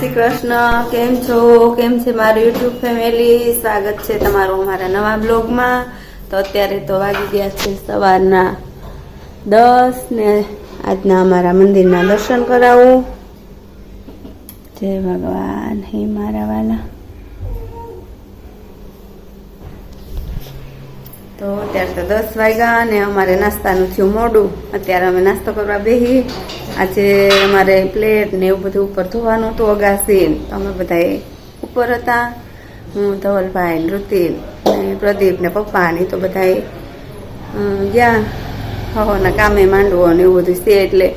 શ્રી કૃષ્ણ, કેમ છો? કેમ છે મારું યુટ્યુબ ફેમિલી સ્વાગત છે તમારું અમારા નવા બ્લોગમાં. તો અત્યારે તો વાગી ગયા છે સવારના દસ ને આજના અમારા મંદિરના દર્શન કરાવું. જય ભગવાન, હે મારા વાલા. તો અત્યારે તો દસ વાગ્યા અને અમારે નાસ્તાનું થયું મોડું. અત્યારે અમે નાસ્તો કરવા બેહી. આજે અમારે પ્લેટ ને એવું બધું ઉપર ધોવાનું હતું અગાસી તો અમે બધા ઉપર હતા. હું, ધવલભાઈ નૃતિન ને પ્રદીપ ને પપ્પા ને તો બધા ગયા. હવાના કામે માંડવો ને એવું બધું છે એટલે.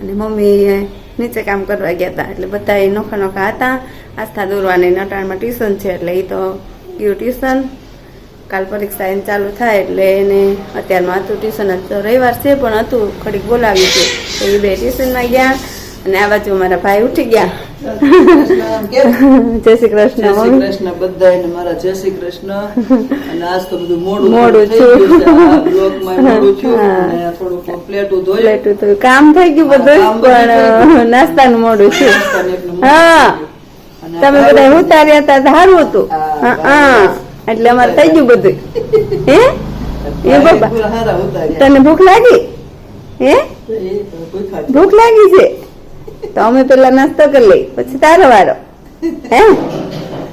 અને મમ્મી નીચે કામ કરવા ગયા હતા. એટલે બધા નોખા નોખા હતા. આસ્થા દોરવાની નટાણમાં ટ્યુશન છે એટલે એ તો ગયું ટ્યુશન. કાલ પરીક્ષા એને ચાલુ થાય એટલે એને અત્યારમાં હતું ટ્યુશન તો રવિવાર છે પણ હતું ખડીક બોલાવ્યું છે તો એ બે ટ્યુશનમાં ગયા અને આ બાજુ મારા ભાઈ ઉઠી ગયા. જય શ્રી કૃષ્ણ. જય શ્રી. કૃષ્ણ બધાયને મારા જય શ્રી કૃષ્ણ. અને આજ તો બધું મોડું મોડું છે. બ્લોકમાં મોડું છું. અને થોડું પ્લેટું ધોઈ. પ્લેટું તો કામ થઈ ગયું બધું પણ. નાસ્તાનું મોડું છે. હા. તમે બધા ઉતાર્યા હતા. સારું હતું હા. એટલે અમારે થઈ ગયું બધું. હે? એ બાબા. તને ભૂખ લાગી? હે. ભૂખ લાગી. છે? તો અમે પેલા નાસ્તો કરી લઈ પછી તારો વારો. હે?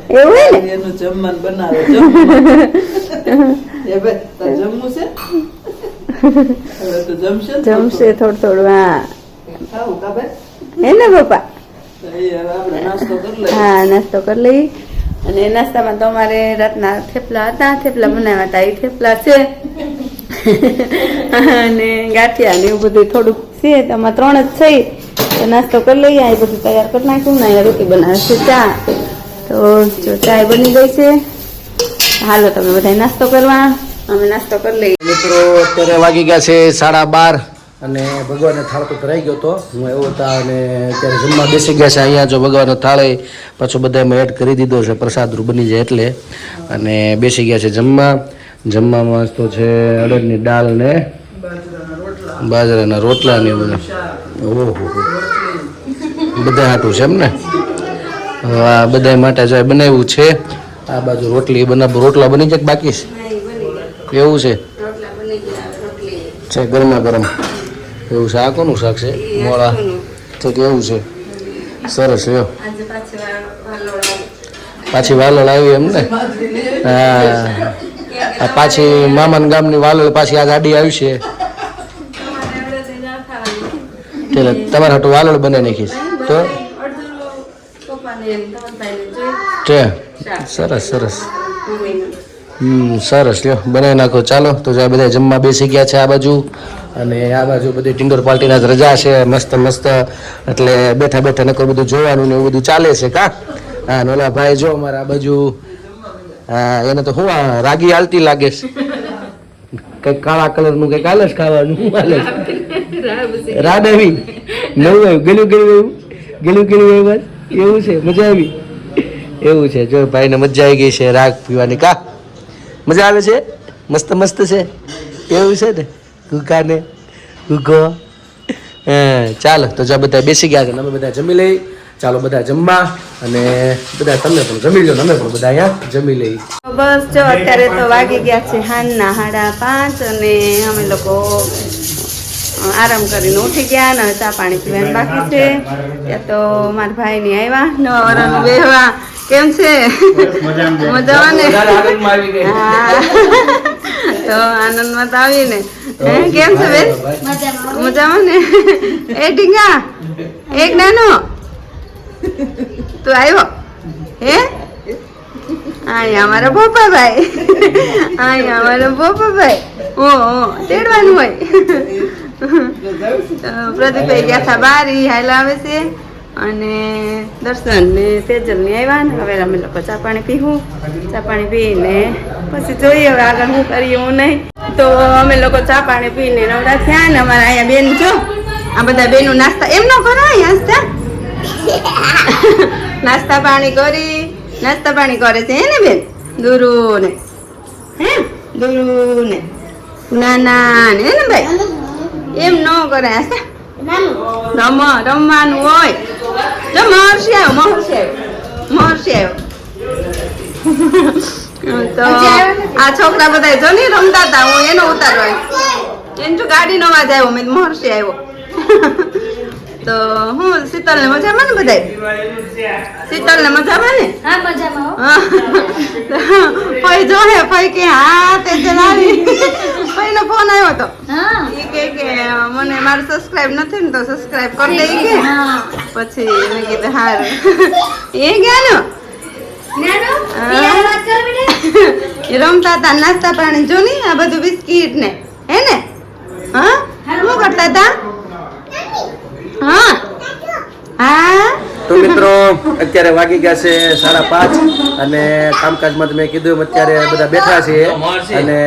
એવું હોય ને? એનું જમવાનું બનાવે જમવું છે? જમશે થોડું થોડું. હા. હે ને પપ્પા હા નાસ્તો કરી લઈ અને નાસ્તામાં તો અમારે રાતના થેપલા હતા, થેપલા બનાવ્યા હતા, એ થેપલા છે. અને ગાંઠિયા ને એવું બધું થોડુંક છે, તો આમાં ત્રણ જ છે. તો નાસ્તો કરી લઈએ આ બધું તૈયાર કરી નાખ્યું ને અહીંયા રોટી બનાવે છે ચા. તો જો ચાય બની ગઈ છે. હાલો, તમે બધા નાસ્તો કરવા. અમે નાસ્તો કરી લઈએ. મિત્રો, અત્યારે વાગી ગયા છે સાડા બાર. અને ભગવાનનો થાળ તો ભરાઈ ગયો હતો હું એવો હતા અને અત્યારે જમવા બેસી ગયા છે. અહીંયા જો ભગવાનનો થાળે પાછો બધા એમાં એડ કરી દીધો છે. પ્રસાદરૂપ બની જાય એટલે. અને બેસી ગયા છે જમવા. જમવામાં તો છે અડદની દાળ ને બાજરાના રોટલા ને એવું ઓહો. બધા હાટું છે એમ ને? આ બધા માટે જો બનાવ્યું છે આ બાજુ રોટલી બનાવ રોટલા બની જાય બાકી છે? એવું છે? છે ગરમા ગરમ. એવું છે? આ કોનું શાક છે? મોળા. તો કેવું છે. સરસ રહ્યો પાછી વાલળ આવી. એમ ને? હા. પાછી મામાન ગામની વાલળ પાછી આ ગાડી આવી છે. એટલે તમારા હાટું વાલળ બને નાખીશ તો? સરસ સરસ. હમ, સરસ, લ્યો. બનાવી નાખો. ચાલો, તો જો આ બધા જમવા બેસી ગયા છે આ બાજુ. અને આ બાજુ બધી ટિંડોર પાર્ટીના જ રજા છે. મસ્ત મસ્ત. એટલે બેઠા બેઠા નકર બધું જોવાનું ને એવું બધું ચાલે છે, કા? હા, નોલા ભાઈ, જો અમારા આ બાજુ, હા, એને તો આ રાગી હાલતી લાગે છે. કઈ કાળા કલરનું, કંઈક હાલે છે ખાવાનું હાલે આવી. નવું આવ્યું. ગેલું ગેલું આવ્યું? ગેલું ગેલું આવ્યું એવું છે, મજા આવી. એવું છે. જો ભાઈને મજા આવી ગઈ છે રાગ પીવાની, કા? મજા આવે છે? મસ્ત મસ્ત છે? એવું છે ને? કુકા ને કુકો હા, ચાલો, તો જો બધા બેસી ગયા છે અમે બધા જમી લઈ. ચાલો, બધા જમવા. અને બધા તમે પણ જમી લો અમે પણ બધા અહીંયા જમી લઈ. બસ, જો અત્યારે તો વાગી ગયા છે હાનના હાડા પાંચ અને અમે લોકો આરામ કરીને ઉઠી ગયા ને ચા પાણી પીવાનું બાકી છે. ત્યાં તો મારા ભાઈ ની આવ્યા, નવા વરાનું બેહવા. કેમ છે? મજામાં. ને? તો આનંદમાં તો આવી ને. કેમ છે બેન? મજામાં. ને? એ ઢીંગા એક નાનો. તું આવ્યો? હે? અહીંયા અમારા ભોપાભાઈ. અહીંયા અમારા ભોપાભાઈ. ઓ ઓ તેડવાનું હોય. પ્રદીપભાઈ ગયા હતા બારી હાલ આવે છે. અને દર્શન ને તેજલ ને આવ્યા ને. હવે અમે લોકો ચા પાણી પીવું ચા પાણી પીને પછી જોઈએ હવે આગળ શું કરીએ હું નહીં. તો અમે લોકો ચા પાણી પીને નવરા થયા ને અમારા અહીંયા બેન જો. આ બધા બેનું નાસ્તા એમ ન કરો અહીંયા નાસ્તા પાણી કરી, નાસ્તા પાણી કરે છે હે ને બેન? દુરુ ને હે? દુરુ ને નાના ને હે ને ભાઈ? એમ ન કરે રમ રમવાનું હોય. જો મહર્ષિ આવ્યો મહર્ષિ આવ્યો. મહર્ષિ આવ્યો. તો આ છોકરા બધા જો ને રમતા હતા હું એનો ઉતારવા એને જો ગાડીનો અવાજ આવ્યો મેં મહર્ષિ આવ્યો. તો હું શીતલ ને મજામાં ને બધાય? શીતલ ને મજામાં ને? હા મજામાં ફઈ જો હે ભાઈ કે હા તે જલાવી ફઈ નો ફોન આવ્યો તો. હા. એ કે કે મને મારું સબસ્ક્રાઇબ નથી ને તો સબસ્ક્રાઇબ કરી દે કે. હા. પછી મેં કીધું હારું એ ગયા ને રમતા હતા નાસ્તા પાણી જો ને આ બધું બિસ્કીટ ને. હે ને? હા? શું કરતા હતા હા. હા. તો મિત્રો અત્યારે વાગી ગયા છે સાડા પાંચ અને કામકાજમાં માં મેં કીધું અત્યારે બધા બેઠા છીએ અને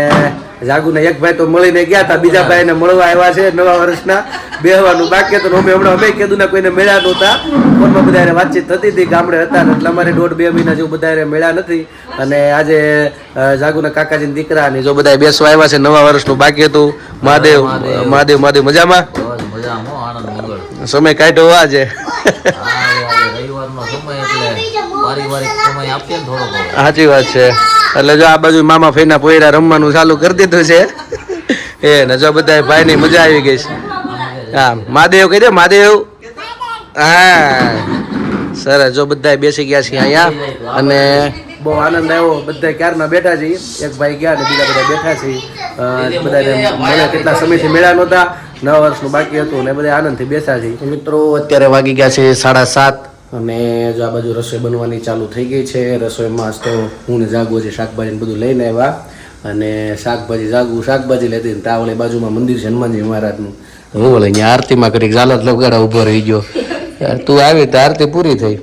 જાગુના એક ભાઈ તો મળીને ગયા હતા. બીજા ભાઈને મળવા આવ્યા છે નવા વર્ષના. બેહવાનું બાકી હતું ને અમે હમણાં અમે કીધું ને કોઈને મળ્યા નહોતા. ફોનમાં બધા વાતચીત થતી હતી. ગામડે હતા એટલે અમારે દોઢ બે મહિના જેવું બધા મળ્યા નથી. અને આજે જાગુના કાકાજીના દીકરા ને જો બધા બેસવા આવ્યા છે. નવા વર્ષનું બાકી હતું. મહાદેવ મહાદેવ. મહાદેવ મજામાં? મજામાં આનંદ સમય કાઢ્યો આજે. સાચી વાત છે. એટલે જો આ બાજુ મામા ફઈના પોયરા રમવાનું ચાલુ કરી દીધું છે. એ ને જો બધા ભાઈ ની મજા આવી ગઈ છે. હા, મહાદેવ કહી દે, મહાદેવ. હા. સરસ, જો બધા બેસી ગયા છે અહીંયા. અને બહુ આનંદ આવ્યો. બધા ક્યારના બેઠા છીએ. એક ભાઈ ગયા ને બીજા બધા બેઠા છીએ. બધા મળ્યા કેટલા સમયથી મેળા નહોતા. નવા વર્ષનું બાકી હતું ને બધા આનંદથી બેસા છીએ. મિત્રો અત્યારે વાગી ગયા છે સાડા સાત અને જો આ બાજુ રસોઈ બનવાની ચાલુ થઈ ગઈ છે. રસોઈમાં આજ તો હું ને જાગુ છે શાકભાજી ને બધું લઈને આવ્યા. અને શાકભાજી જાગુ શાકભાજી લેતી ને તાવળી બાજુમાં મંદિર છે હનુમાનજી મહારાજનું. હું બોલે અહીંયા આરતીમાં કરી ઝાલત લગાડા ઊભો રહી ગયો. તું આવી તો આરતી પૂરી થઈ.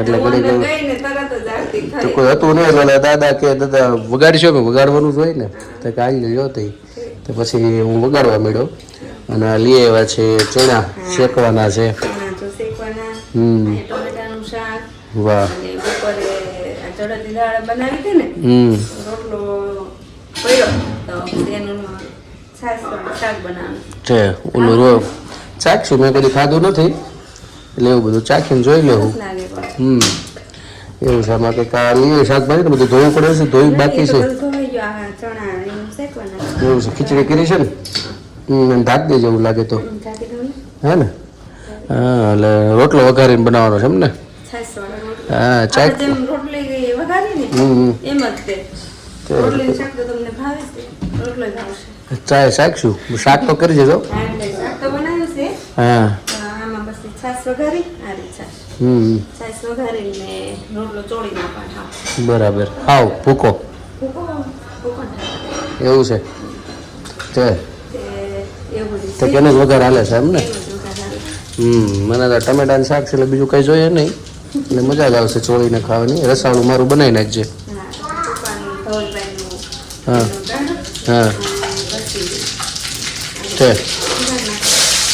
એટલે ઘડી તો કોઈ હતું નહીં એટલે દાદા કે દાદા વગાડશો મેં વગાડવાનું જ હોય ને? તો કે આવી ગયો તે. તો પછી હું વગાડવા મળ્યો અને આ લઈ આવ્યા છે ચણા શેકવાના છે. હમ. વાહ. અને બપોરે આ ચણાની દાળ બનાવી હતી ને હમ. રોટલો પડ્યો. તો પછી એનું છાશ શાક બનાવવાનું છે ઓલું રો ચાખશું મેં કદી ખાધું નથી. એટલે એવું બધું ચાખીને જોઈ લેવું હમ. એવું છે આમાં કંઈક આ શાકભાજી ને બધું ધોવું પડે છે ધોઈ બાકી છે. એવું છે ખીચડી કરી છે ને? ધાક દે જેવું લાગે તો. હે ને? હા એટલે રોટલો વઘારીને બનાવવાનો છે એમ ને? હા તે. રોટલીનું શાક ચાય શાકશું શાક તો કરી દેજો. હા છાશ વઘારીને રોટલો ચોળી નાખવાનો બરાબર. હાવ ભૂકો. એવું છે. તે. તે તો કેને જ વઘાર હાલે છે એમ ને? એવું જ વઘાર આવે. હમ મને તો ટમેટાનું શાક છે એટલે બીજું કંઈ જોઈએ નહીં. એટલે મજા જ આવશે ચોળીને ખાવાની. રસાળું મારું બનાવી નાખજે. હા હા. છે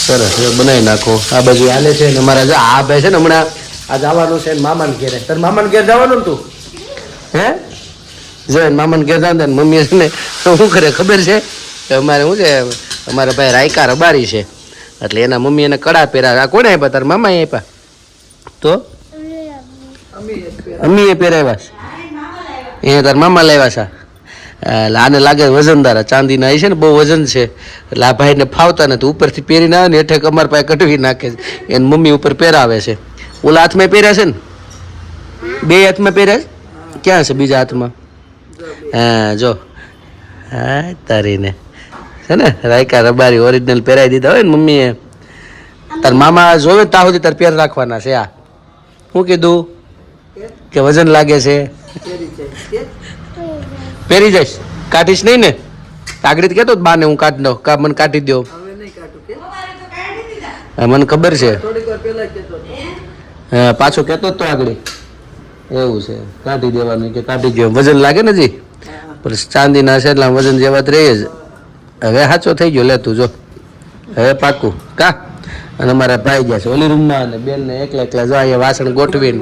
સરસ બનાવી નાખો. આ બાજુ હાલે છે ને મારા આ ભાઈ છે ને હમણાં આ જવાનું છે મામાને ઘેરે. તારે મામાને ઘેર જવાનું ને તું? હે? જો મામાને ઘેર જવાનું ને મમ્મી છે ને શું કરે ખબર છે? કે અમારે શું છે અમારા ભાઈ રાયકા રબારી છે. એટલે એના મમ્મી એને કડા પહેરા આ કોને આપ્યા તારા મામાએ આપ્યા તો? અમીએ પહેરાવ્યા. એ તાર મામા લાવ્યા છે. એટલે આને લાગે વજનદાર. ચાંદીના એ છે ને બહુ વજન છે. એટલે આ ભાઈને ફાવતા નથી. ઉપરથી પહેરીને આવે ને હેઠે કમર પાસે કટવી નાખે છે. એને મમ્મી ઉપર પહેરાવે છે. ઓલા હાથમાં પહેર્યા છે ને? બે હાથમાં પહેર્યા ક્યાં છે બીજા હાથમાં? હા, જો. હા, તારીને. છે ને? રાયકા રબારી ઓરિજિનલ પહેરાવી દીધા હોય ને મમ્મીએ. તાર મામા જોવે ત્યાં સુધી તાર પહેર રાખવાના છે આ. શું કીધું? કે વજન લાગે છે? પહેરી જઈશ. કાઢીશ નહીં ને? આગળ કહેતો બાને હું કાઢી દઉં કા મને કાઢી દો મને ખબર છે. હા પાછો કહેતો તો આગળ. એવું છે. કાઢી દેવાનું કે કાઢી દો વજન લાગે ને જી પણ ચાંદીના છે એટલે વજન જેવા જ રહે જ. હવે સાચો થઈ ગયો. લે તું જો. હવે પાકું. કા? અને અમારા ભાઈ ગયા છે. ઓલી રૂમમાં અને બેનને એકલા એકલા જો અહીંયા વાસણ ગોઠવીને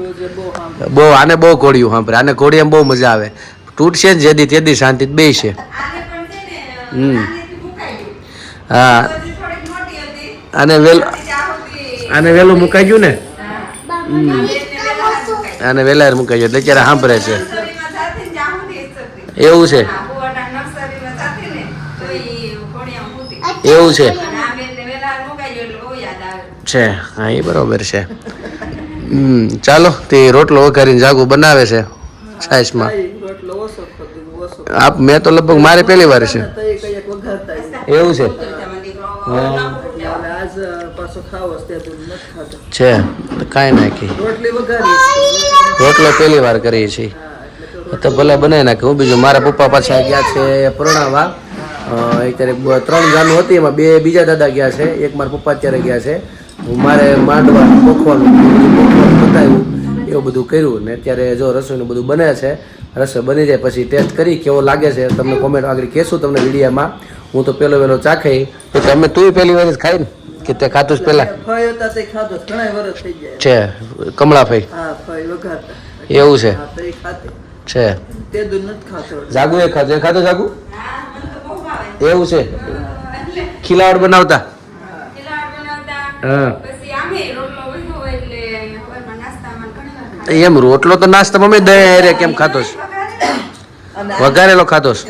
બહુ આને બહુ ઘોડ્યું સાંભળે. આને ઘોડી એમ બહુ મજા આવે. તૂટશે ને જેદી તેદી શાંતિ બે છે આને પણ છે ને હમ. હા. આને વેલ આને વેલું મુકાઈ ગયું ને? હા. અને વેલા મુકાઈ ગયું. એટલે ત્યારે સાંભળે છે. એવું છે. એવું છે અને આ બેનને વેલાહાર મુકાઈ ગયો એટલે બહુ યાદ આવે છે. હા, એ બરોબર છે. હમ, ચાલો, તે રોટલો વઘારીને જાગો, બનાવે છે છાશમાં આપ, મેં તો લગભગ મારે પહેલી વાર છે. એવું છે? છે કાંઈ નાખી રોટલો પહેલી વાર કરીએ છીએ. તો ભલે બનાવી નાખે. હું બીજું, મારા પપ્પા પાછા ગયા છે પરણાવા. અત્યારે ત્રણ ગાનું હતી, એમાં બે બીજા દાદા ગયા છે. એક મારા પપ્પા અત્યારે ગયા છે. મારે માંડવા પોખવાનું પોખવાનું બતાવ્યું એવું બધું કર્યું ને અત્યારે જો રસોઈનું બધું બને છે રસોઈ બની જાય પછી ટેસ્ટ કરી કેવો લાગે છે તમને કોમેન્ટ આગળ કહેશું તમને વિડીયામાં. હું તો પહેલો વહેલો ચાખી. તો તમે તું પહેલી વાર ખાઈ ને કે તે ખાતું જ પહેલા? છે કમળાભાઈ હા ફઈ એવું છે? હા તો એ ખાતે છે. જાગુ એ ખાતો એ ખાતો. જાગુ હા, મને તો બહુ ભાવે. એવું છે. એટલે ખીલાવડ બનાવતા? ખીલાડ બનાવતા, હા પછી આમે રોટલો એટલે નાસ્તામાં એમ રોટલો તો નાસ્તા મમ્મી દહીં રે કેમ ખાતો છે વઘારેલો ખાતો છે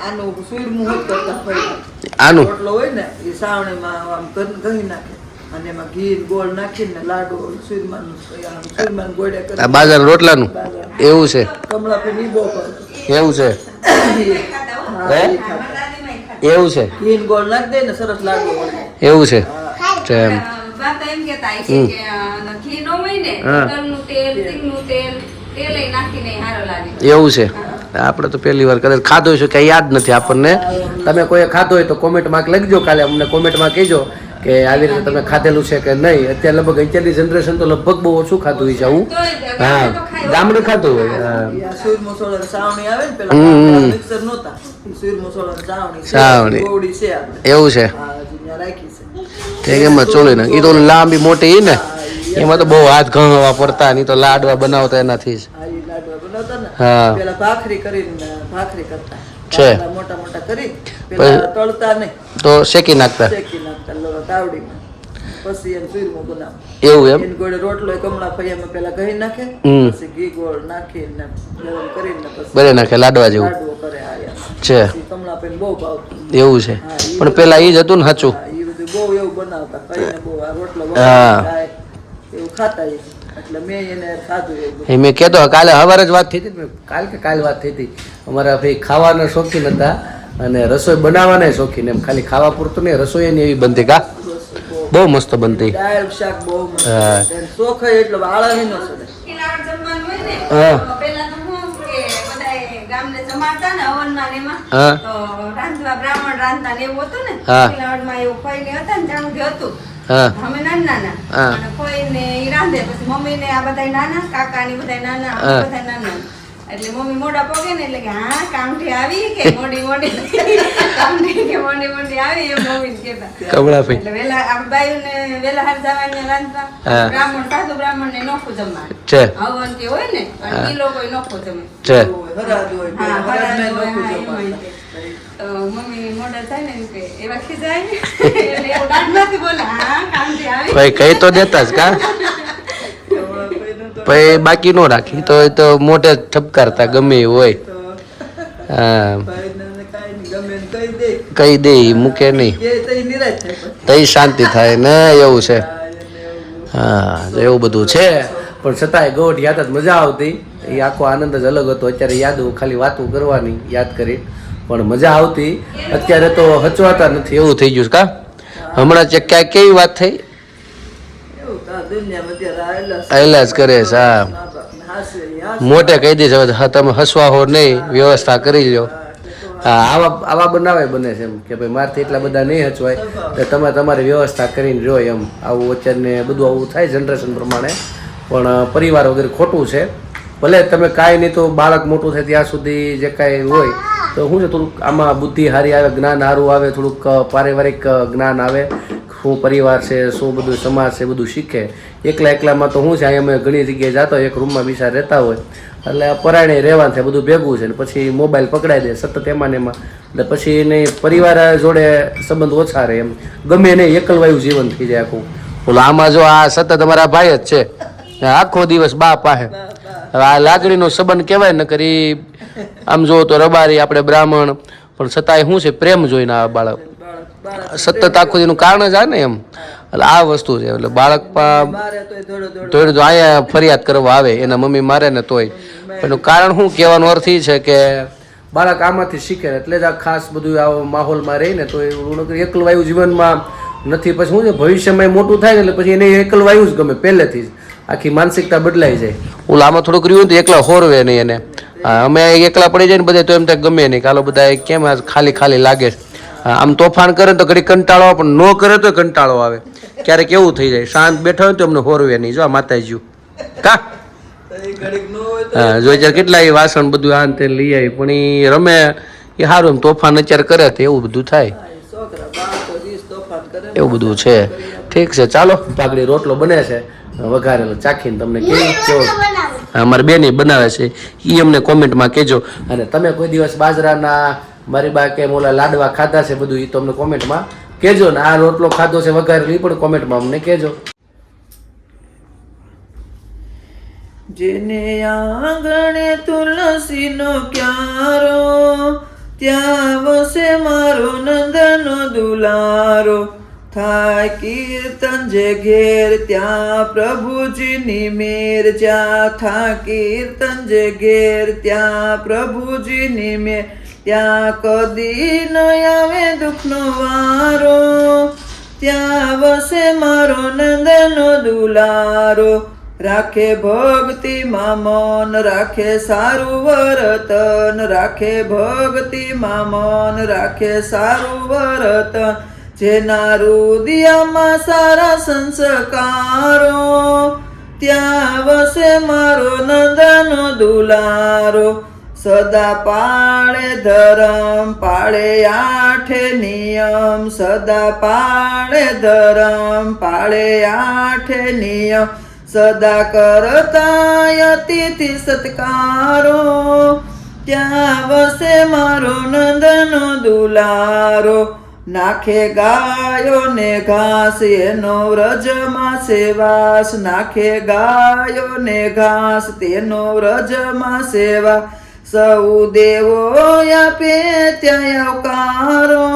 આનું સૂરમું કરતા આનું? રોટલો હોય ને એ સાવણીમાં આમ ઘ- નાખે. અને એમાં ઘી ગોળ નાખીને લાડુ સુરમાન સુરમાન ગોળે આ બાજાર રોટલાનું? એવું છે? કમળા પે નીબો એવું છે? હા? એવું છે? ઘી ગોળ નાખી દે ને સરસ લાડુ એવું છે? છે એમ. બા તો એમ કહેતા છે કે ઘી ન હોય હા. તલનું તેલ સિંગનું તેલ તેલ નાખીને હારો લાગે. એવું છે. આપણે તો પહેલી વાર કદાચ ખાધો છે કે યાદ નથી આપણને. તમે કોઈ ખાધો હોય તો કોમેન્ટમાં લખજો. કાલે અમને કોમેન્ટમાં કહેજો કે આવી રીતે તમે ખાધેલું છે કે નહીં. અત્યારે લગભગ અત્યારની જનરેશન તો લગભગ બહુ ઓછું ખાતું હોય છે આવું. હા. ગામડે ખાતું હોય. સાવણી એવું છે. એમાં ચોળી નાખ એ તો લાંબી મોટી એ ને એમાં તો બહુ હાથ ઘણવા પડતા નહીં તો લાડવા બનાવતા એનાથી જ. હા ભાખરી કરીને ભાખરી કરતા. છે. મોટા મોટા કરી તળતા નહીં. તો શેકી નાખતા. શેકી નાખતા તાવડીમાં. પછી એને સૂરમાં બનાવ એવું એમ? ગોળે રોટલો કમળા ફળિયામાં પેલા કહી નાખે હમ. પછી ઘી ગોળ નાખીને ગરમ કરીને પછી બને નાખે લાડવા જેવું. લાડવો કરે છે. કમળા પે બહુ ભાવતું. એવું છે. પણ પેલા એ જ હતું ને સાચું. બહુ એવું બનાવતા કઈને બહુ આ રોટલો હા. બનાવતા એવું ખાતા એ. એટલે મેં એને ખાધું એવું મેં કહેતો કાલે સવારે જ વાત થઈ હતી. કાલ કે કાલ વાત થઈ હતી? અમારા ભાઈ ખાવાના શોખીન હતા અને રસોઈ બનાવવાના શોખીન એમ. ખાલી ખાવા પૂરતું નહીં રસોઈ એની એવી બનતી કા? બહુ મસ્ત બનતી. દાળ શાક બહુ મસ્ત હા. એને શોખ એટલે હા. તો પેલા તો શું કે બધાય ગામને ને હવનમાં ને એમાં તો રાંધવા બ્રાહ્મણ રાંધતા ને એવું હતું ને. ખીલાવડમાં એવું ખોઈને હતા ને ત્યાં સુધી હતું. અમે નાના નાના કોઈ ને રાંધે પછી મમ્મી ને આ બધા નાના કાકા ને બધા નાના બધા નાના. એટલે મમ્મી મોઢા પગે ને એટલે કે હા કામથી આવી કે મોડી મોડી કામથી કે મોડી મોડી આવી? એમ મમ્મી કહેતા. કબડા ભાઈ એટલે વેલા આપણે બાયુને વેલા હાર જવાની રાંધતા બ્રાહ્મણ સાધુ બ્રાહ્મણ ને નોખો જમવા છે. હવન કે હોય ને અને એ લોકો નોખો જમે છે. એવું હોય, હરાજ હોય હા, હરાજ ને હરાજ હોય. તે. મમ્મી મોઢા થાય ને કે એવા ખીજાય? ને એટલે એવું દાંતમાંથી બોલે હા કામથી આવી. ભાઈ કઈ તો દેતા જ કા? પછી બાકી નો રાખી તો એ તો જ ઠપકારતા ગમે એ હોય. હા. કહી દે દે મૂકે નહીં. તઈ શાંતિ થાય ને એવું છે. હા, એવું બધું છે. પણ છતાંય ગોઠ યાદ જ મજા આવતી. એ આખો આનંદ જ અલગ હતો. અત્યારે યાદ ખાલી વાતો કરવાની યાદ કરી. પણ મજા આવતી. અત્યારે તો હચવાતા નથી. એવું થઈ ગયું કા? હમણાં ક્યાં કેવી વાત થઈ એવું તો આ દુનિયામાં અત્યારે આયેલા જ હા. મોટે કહી દઈશ હવે તમે હસવા હો નહીં, વ્યવસ્થા કરી લો હા, આવા આવા બનાવે બને છે એમ, કે ભાઈ મારથી એટલા બધા નહીં હચવાય. તો તમે તમારી વ્યવસ્થા કરીને જો એમ. આવું અત્યારને બધું આવું થાય જનરેશન પ્રમાણે. પણ પરિવાર વગેરે ખોટું છે. ભલે તમે કાંઈ નહીં તો બાળક મોટું થાય ત્યાં સુધી જે કાંઈ હોય, તો શું છે થોડુંક આમાં બુદ્ધિ હારી આવે, જ્ઞાન સારું આવે, થોડુંક પારિવારિક જ્ઞાન આવે. શું પરિવાર છે, શું બધું સમાજ છે, બધું શીખે. એકલા એકલામાં તો શું છે, અહીંયા અમે ઘણી જગ્યાએ જતા, એક રૂમમાં બિચાર રહેતા હોય. એટલે પરાયણે રહેવાનું થાય બધું ભેગું છે ને પછી મોબાઈલ પકડાઈ દે, સતત એમાં ને એમાં. એટલે પછી એને પરિવાર જોડે સંબંધ ઓછા રહે એમ. ગમે નહીં એકલવાયું જીવન થઈ જાય આખું. બોલો આમાં જો આ સતત અમારા ભાઈ જ છે આખો દિવસ બા પાસે હવે આ લાગણીનો સંબંધ કહેવાય ને કરી આમ જો તો રબારી આપણે બ્રાહ્મણ, પણ છતાંય શું છે પ્રેમ જોઈને આ બાળક. સતત આખું એનું કારણ જ આ ને એમ. એટલે આ વસ્તુ છે. એટલે બાળક પા- મારે તોય દોડો દોડો તો અહીંયા ફરિયાદ કરવા આવે, એના મમ્મી મારે ને તોય. એનું કારણ શું કહેવાનો અર્થ એ છે કે બાળક આમાંથી શીખે એટલે જ આ ખાસ બધું આ માહોલમાં રહી ને તો એ એકલવાયુ જીવનમાં નથી. પછી શું છે? ભવિષ્યમાં મોટું થાય એટલે પછી એને એકલવાયુ જ ગમે, પહેલેથી જ. આખી માનસિકતા બદલાઈ જાય. ઓલા આમાં થોડુંક રહ્યું તો એકલા હોરવે નહીં એને. અમે એકલા પડી જાય ને બધા તો એમ થાય ગમે નહીં. કાલો બધા કેમ આ ખાલી ખાલી લાગે છે. આમ તોફાન કરે તો ઘડી કંટાળો પણ ન કરે તો કંટાળો આવે. ક્યારેક એવું થઈ જાય શાંત બેઠા હોય તો અમને હોરવે નહીં. જો આ માતાજી કા? જો અત્યારે કેટલા એ વાસણ બધું આ તે લઈ આવી પણ એ રમે એ સારું એમ તોફાન અત્યારે કરે તો એવું બધું થાય. એવું બધું છે. ઠીક છે ચાલો પાકડી રોટલો બને છે. વઘારેલો ચાખીને તમને કેવું કેવો અમારે બેન બનાવે છે. એ અમને કોમેન્ટમાં કહેજો. અને તમે કોઈ દિવસ બાજરાના મારી બા કે ઓલા લાડવા ખાધા છે બધું એ તમને કોમેન્ટમાં કહેજો ને. આ રોટલો ખાધો છે વઘારેલો એ પણ કોમેન્ટમાં અમને કહેજો. જેને આંગણે તુલસીનો ક્યારો, ત્યાં વસે મારો નંદનો દુલારો. થાય કીર્તન જે ઘેર, ત્યાં પ્રભુજીની મેર. જ્યાં થા કીર્તન જે ઘેર, ત્યાં પ્રભુજીની મેર. ત્યાં કદી ન આવે દુઃખનો વારો. ત્યાં વસે મારો નંદનો દુલારો. રાખે ભક્તિમાં મન, રાખે સારું વરતન. રાખે ભક્તિમાં મન, રાખે સારું વરતન. જેના રુદિયામાં સારા સંસ્કારો. ત્યાં વસે મારો નંદનો દુલારો. સદા પાળે ધરમ, પાળે આઠે નિયમ, સદા પાળે ધરમ, પાળે આઠે નિયમ, સદા કરતા અતિથિ સત્કારો, ત્યાં વસે મારો નંદનો દુલારો, નાખે ગાયો ને ઘાસ, એનો વ્રજમાં સેવાસ નાખે ગાયો ને ઘાસ, તેનો વ્રજમાં સેવા સૌ દેવો આપે ત્યાં આવકારો.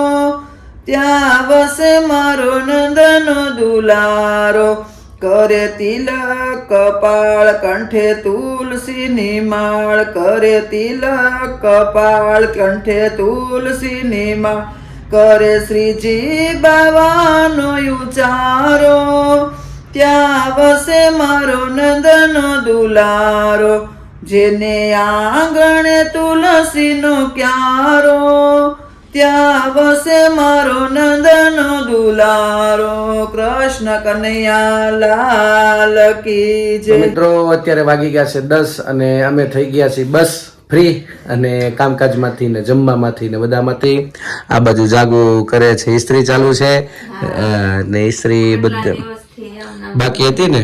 ત્યાં વસે મારો નંદનો દુલારો. કરે તિલક કપાળ કંઠે તુલસીની માળ. કરે તિલક કપાળ કંઠે તુલસીની માળ. કરે શ્રીજી બાવાનો ઉચારો ત્યાં વસે મારો નંદનો દુલારો. જેને આંગણે તુલસીનો ક્યારો ત્યાં વસે મારો નંદનો દુલારો કૃષ્ણ કનૈયા લાલ કી જય. મિત્રો અત્યારે વાગી ગયા છે દસ અને અમે થઈ ગયા છીએ બસ ફ્રી અને કામકાજમાંથી ને જમવામાંથી ને બધામાંથી. આ બાજુ જાગો કરે છે ઇસ્ત્રી ચાલુ છે. ને ઇસ્ત્રી બધે બાકી હતી ને?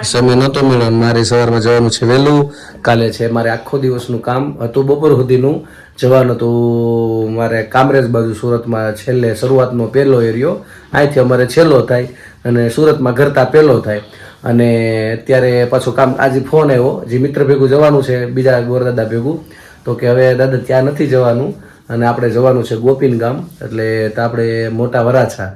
સમય નહોતો મળ્યો મારે સવારમાં જવાનું છે વહેલું. કાલે છે મારે આખો દિવસનું કામ હતું બપોર સુધીનું. જવાનું હતું મારે કામરેજ બાજુ સુરતમાં છેલ્લે શરૂઆતનો પહેલો એરિયો. અહીંથી અમારે છેલ્લો થાય અને સુરતમાં ઘરતા પહેલો થાય. અને અત્યારે પાછું કામ આજે ફોન આવ્યો. જે મિત્ર ભેગું જવાનું છે બીજા ગોરદાદા ભેગું. તો કે હવે દાદા ત્યાં નથી જવાનું. અને આપણે જવાનું છે ગોપીન ગામ, એટલે આપણે મોટા વરાછા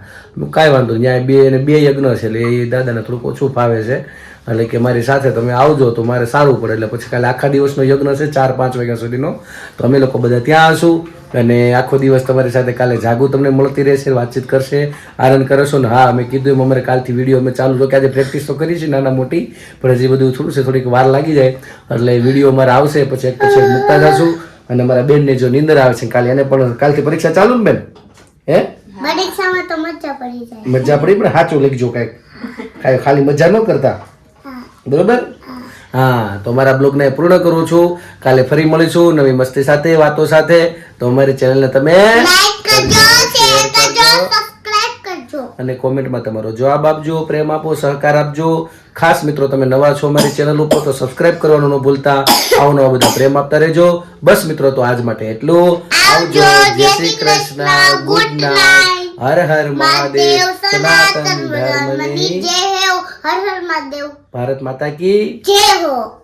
કાંઈ વાંધો. ત્યાં બે અને બે યજ્ઞ છે, એટલે એ દાદાને થોડુંક ઓછું ફાવે છે. એટલે કે મારી સાથે તમે આવજો, તો મારે સારું પડે, એટલે પછી કાલે આખા દિવસનો યજ્ઞ છે, ચાર પાંચ વાગ્યા સુધીનો. તો અમે લોકો બધા ત્યાં હશું, અને આખો દિવસ તમારી સાથે કાલે જાગુ તમને મળતી રહેશે, વાતચીત કરશે, આનંદ કરશો, ને હા, અમે કીધું એમ, અમારે કાલથી વીડિયો અમે ચાલુ જો આજે પ્રેક્ટિસ તો કરી છે, નાના મોટી, પણ હજી બધું થોડું છે, થોડીક વાર લાગી જાય. એટલે વીડિયો અમારે આવશે, પછી એક પછી મૂકતા જશું. અને મારા બેનને જો નીંદર આવે છે કાલે એને પણ કાલથી પરીક્ષા ચાલુ ને બેન? હે? પરીક્ષામાં તો મજા પડી જાય. મજા પડી પણ સાચું લખજો કંઈક. કાંઈ ખાલી મજા ન કરતા? બરોબર? હા તો મારા બ્લોગને પૂર્ણ કરું છું. કાલે ફરી મળીશું નવી મસ્તી સાથે વાતો સાથે. તો અમારી ચેનલને તમે લાઈક કરજો. અને કોમેન્ટમાં તમારો જવાબ આપજો પ્રેમ આપો સહકાર આપજો. ખાસ મિત્રો તમે નવા છો અમારી ચેનલ ઉપર તો સબસ્ક્રાઇબ કરવાનું ન ભૂલતા. આવો નવા બધા પ્રેમ આપતા રહેજો. બસ મિત્રો તો આજ માટે એટલું. આવજો. જય Shri Krishna. Good night Har Har Mahadev. સનાતન ધર્મની જય. હર હર મહાદેવ. ભારત માતા કી જય હો.